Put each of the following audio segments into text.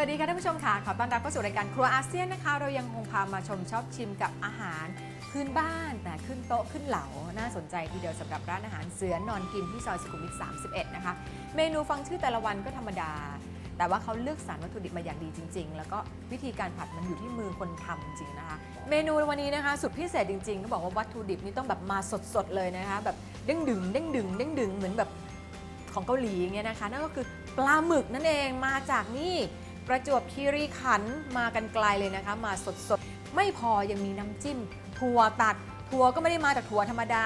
วัสดีค่ะท่านผู้ชมค่ะ ขอต้อนรับเข้าสู่รายการครัวอาเซียนนะคะ เรายังคงพามาชมชอบชิมกับอาหารพื้นบ้านแต่ขึ้นโต๊ะขึ้นเหลา น่าสนใจทีเดียวสำหรับร้านอาหารเสือนอนกินที่ซอยสุขุมวิท 31 นะคะ เมนูฟังชื่อแต่ละวันก็ธรรมดา แต่ว่าเขาเลือกสรรวัตถุดิบมาอย่างดีจริง ๆ แล้วก็วิธีการผัดมันอยู่ที่มือคนทำจริงนะคะ เมนูวันนี้นะคะสุดพิเศษจริงๆก็บอกว่าวัตถุดิบนี่ต้องแบบมาสดๆเลยนะคะแบบเด้งดึงเด้งดึงเด้งดึงเหมือนแบบของเกาหลีเงี้ยนะคะนั่นก็คือปลาหมึกนั่นเองมาจากนี่ ประจวบคีรีขันธ์มากันไกลเลยนะคะ มาสดๆ ไม่พอยังมีน้ำจิ้ม ถั่วตัด ถั่วก็ไม่ได้มาจากถั่วธรรมดา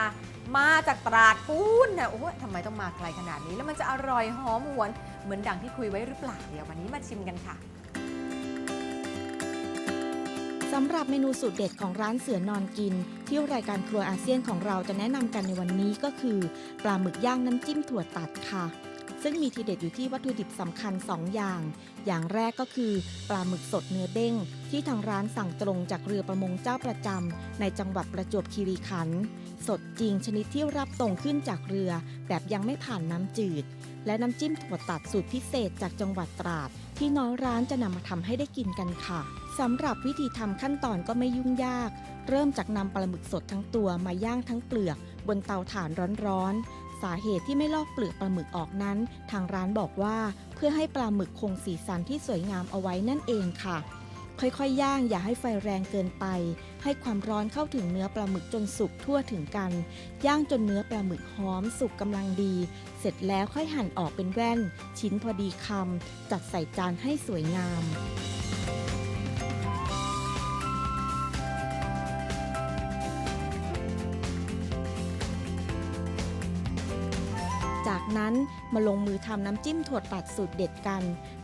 มาจากตราดปูนนะโอ้ทำไมต้องมาไกลขนาดนี้ แล้วมันจะอร่อยหอมหวน เหมือนดังที่คุยไว้หรือเปล่าเดี๋ยววันนี้มาชิมกันค่ะสำหรับเมนูสูตรเด็ดของร้านเสือนอนกิน ที่รายการครัวอาเซียนของเราจะแนะนำกันในวันนี้ก็คือ ปลาหมึกย่างน้ำจิ้มถั่วตัดค่ะ ซึ่งมีทีเด็ดอยู่ที่วัตถุดิบสำคัญ 2 อย่าง อย่างแรกก็คือปลาหมึกสดเนื้อเด้ง ที่ทางร้านสั่งตรงจากเรือประมงเจ้าประจำในจังหวัดประจวบคีรีขันธ์สดจริงชนิดที่รับตรงขึ้นจากเรือ แบบยังไม่ผ่านน้ำจืด และน้ำจิ้มถั่วตัดสูตรพิเศษจากจังหวัดตราด ที่น้อยร้านจะนำมาทำให้ได้กินกันค่ะสำหรับวิธีทำขั้นตอนก็ไม่ยุ่งยาก เริ่มจากนำปลาหมึกสดทั้งตัวมาย่างทั้งเปลือก บนเตาถ่านร้อนๆ สาเหตุที่ไม่ลอกเปลือกปลาหมึกออกนั้น ทางร้านบอกว่า เพื่อให้ปลาหมึกคงสีสันที่สวยงามเอาไว้นั่นเองค่ะ ค่อยๆย่างอย่าให้ไฟแรงเกินไป ให้ความร้อนเข้าถึงเนื้อปลาหมึกจนสุกทั่วถึงกัน ย่างจนเนื้อปลาหมึกหอมสุกกำลังดี เสร็จแล้วค่อยหั่นออกเป็นแว่น ชิ้นพอดีคำจัดใส่จานให้สวยงาม นั้นมาลงมือทำน้ำจิ้มถั่วตัดสูตรเด็ดกัน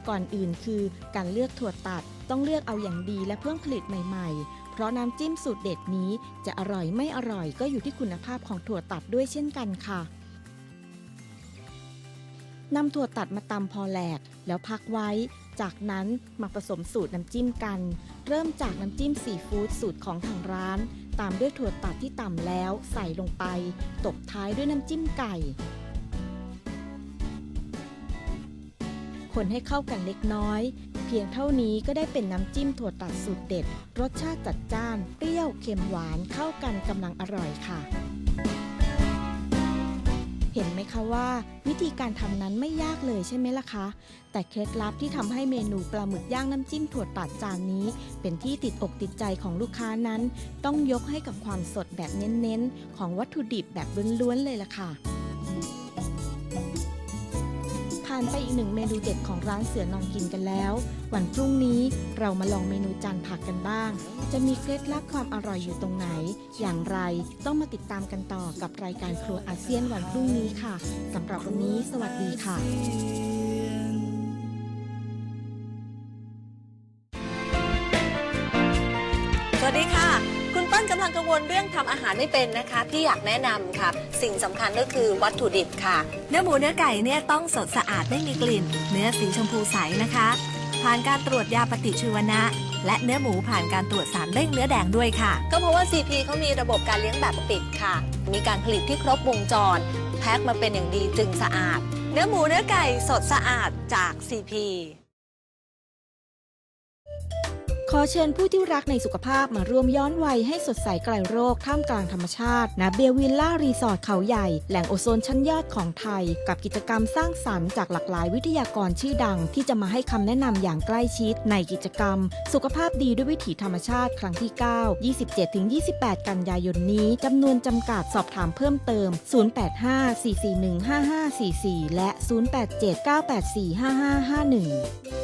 ก่อนอื่นคือการเลือกถั่วตัดต้องเลือกเอาอย่างดีและเพิ่งผลิตใหม่ ๆ เพราะน้ำจิ้มสูตรเด็ดนี้จะอร่อยไม่อร่อยก็อยู่ที่คุณภาพของถั่วตัดด้วยเช่นกันค่ะนำถั่วตัดมาตำพอแหลกแล้วพักไว้ จากนั้นมาผสมสูตรน้ำจิ้มกัน เริ่มจากน้ำจิ้มซีฟู้ดสูตรของทางร้าน ตามด้วยถั่วตัดที่ตำแล้วใส่ลงไป ตบท้ายด้วยน้ำจิ้มไก่ คนให้เข้ากันเล็กน้อย เพียงเท่านี้ก็ได้เป็นน้ำจิ้มถั่วตัดสูตรเด็ด รสชาติจัดจ้าน เปรี้ยวเค็มหวานเข้ากันกำลังอร่อยค่ะเห็นไหมคะว่าวิธีการทำนั้นไม่ยากเลยใช่ไหมล่ะคะ แต่เคล็ดลับที่ทำให้เมนูปลาหมึกย่างน้ำจิ้มถั่วตัดจานนี้ เป็นที่ติดอกติดใจของลูกค้านั้น ต้องยกให้กับความสดแบบเน้นๆ ของวัตถุดิบแบบล้วนๆเลยล่ะค่ะานไปอีกหนึ่งเมนูเด็ดของร้านเสือนอนกินกันแล้ว วันพรุ่งนี้เรามาลองเมนูจานผักกันบ้าง จะมีเคล็ดลับความอร่อยอยู่ตรงไหน อย่างไรต้องมาติดตามกันต่อกับรายการครัวอาเซียนวันพรุ่งนี้ค่ะสำหรับวันนี้ สวัสดีค่ะสวัสดีค่ะ งกังวลเรื่องทำอาหารไม่เป็นนะคะที่อยากแนะนำค่ะ สิ่งสำคัญก็คือวัตถุดิบค่ะ เนื้อหมูเนื้อไก่เนี่ยต้องสดสะอาดไม่มีกลิ่น เนื้อสีชมพูใสนะคะ ผ่านการตรวจยาปฏิชีวนะและเนื้อหมูผ่านการตรวจสารเร่งเนื้อแดงด้วยค่ะ ก็เพราะว่า CP เขามีระบบการเลี้ยงแบบปิดค่ะ มีการผลิตที่ครบวงจร แพ็คมาเป็นอย่างดีจึงสะอาด เนื้อหมูเนื้อไก่สดสะอาดจาก CP ขอเชิญผู้ที่รักในสุขภาพมาร่วมย้อนวัยให้สดใสไกลโรคท่ามกลางธรรมชาติณเบลวิลล่ารีสอร์ทเขาใหญ่ แหล่งโอโซนชั้นยอดของไทย กับกิจกรรมสร้างสรรค์จากหลากหลายวิทยากรชื่อดัง ที่จะมาให้คำแนะนำอย่างใกล้ชิด ในกิจกรรม สุขภาพดีด้วยวิถีธรรมชาติครั้งที่ 9 27-28 กันยายนนี้จำนวนจำกัดสอบถามเพิ่มเติม 085-441-5544 และ 087-984-5551